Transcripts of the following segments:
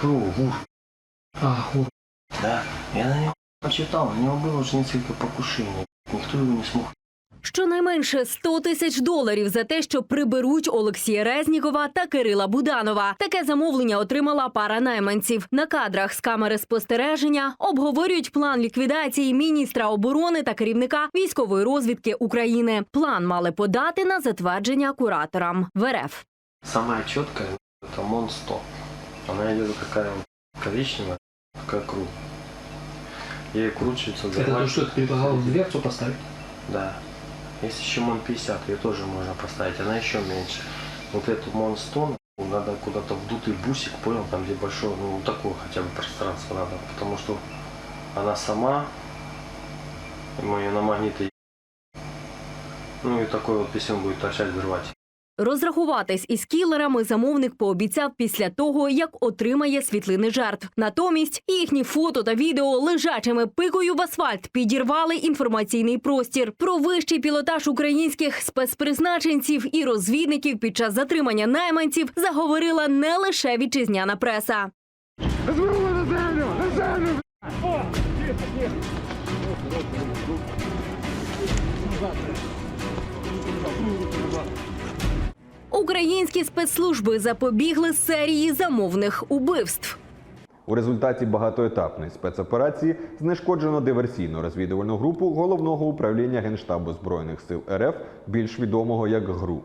игру ГУР. А, гур. Да. Я на него почитал, у него было уже несколько покушений. Никто его не смог Щонайменше 100 тисяч доларів за те, що приберуть Олексія Резнікова та Кирила Буданова. Таке замовлення отримала пара найманців. На кадрах з камери спостереження обговорюють план ліквідації міністра оборони та керівника військової розвідки України. План мали подати на затвердження кураторам в РФ. Самая четкая это МОН 100. Она идет такая вот коричневая, такая круг. Ей кручивается Это то, что ты предлагал в дверцу поставить? Да. Есть еще МОН 50, ее тоже можно поставить, она еще меньше. Вот эту МОН 100 надо куда-то вдутый бусик, понял, там где большое, ну такое хотя бы пространство надо, потому что она сама, мы ее на магниты, ну и такой вот писем будет торчать, взрывать. Розрахуватись із кілерами замовник пообіцяв після того, як отримає світлини жертв. Натомість їхні фото та відео лежачими пикою в асфальт підірвали інформаційний простір. Про вищий пілотаж українських спецпризначенців і розвідників під час затримання найманців заговорила не лише вітчизняна преса. Українські спецслужби запобігли серії замовних убивств. У результаті багатоетапної спецоперації знешкоджено диверсійно-розвідувальну групу головного управління Генштабу Збройних сил РФ, більш відомого як ГРУ.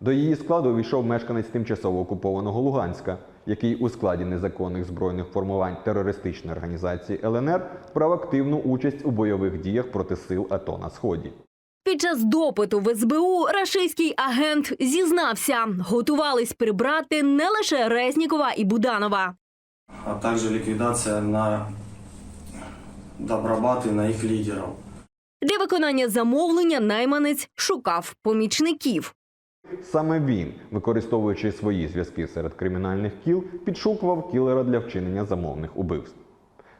До її складу увійшов мешканець тимчасово окупованого Луганська, який у складі незаконних збройних формувань терористичної організації ЛНР брав активну участь у бойових діях проти сил АТО на сході. Під час допиту в СБУ рашистський агент зізнався, готувались прибрати не лише Резнікова і Буданова. а также ликвидация на Добробат и на их лидеров. Для виконання замовлення найманець шукав помічників. Саме він, використовуючи свої зв'язки серед кримінальних кіл, підшукував кілера для вчинення замовних убивств.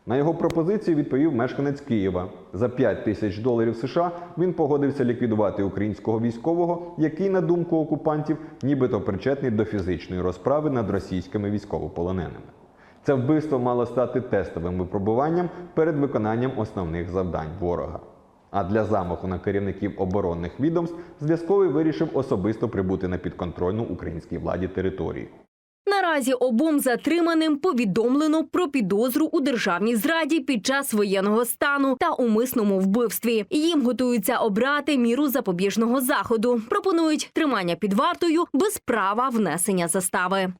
На його пропозицію відповів мешканець Києва. За 5 тисяч доларів США він погодився ліквідувати українського військового, який, на думку окупантів, нібито причетний до фізичної розправи над російськими військовополоненими. Це вбивство мало стати тестовим випробуванням перед виконанням основних завдань ворога. А для замаху на керівників оборонних відомств зв'язковий вирішив особисто прибути на підконтрольну українській владі територію. Наразі обом затриманим повідомлено про підозру у державній зраді під час воєнного стану та умисному вбивстві. Їм готуються обрати міру запобіжного заходу. Пропонують тримання під вартою без права внесення застави.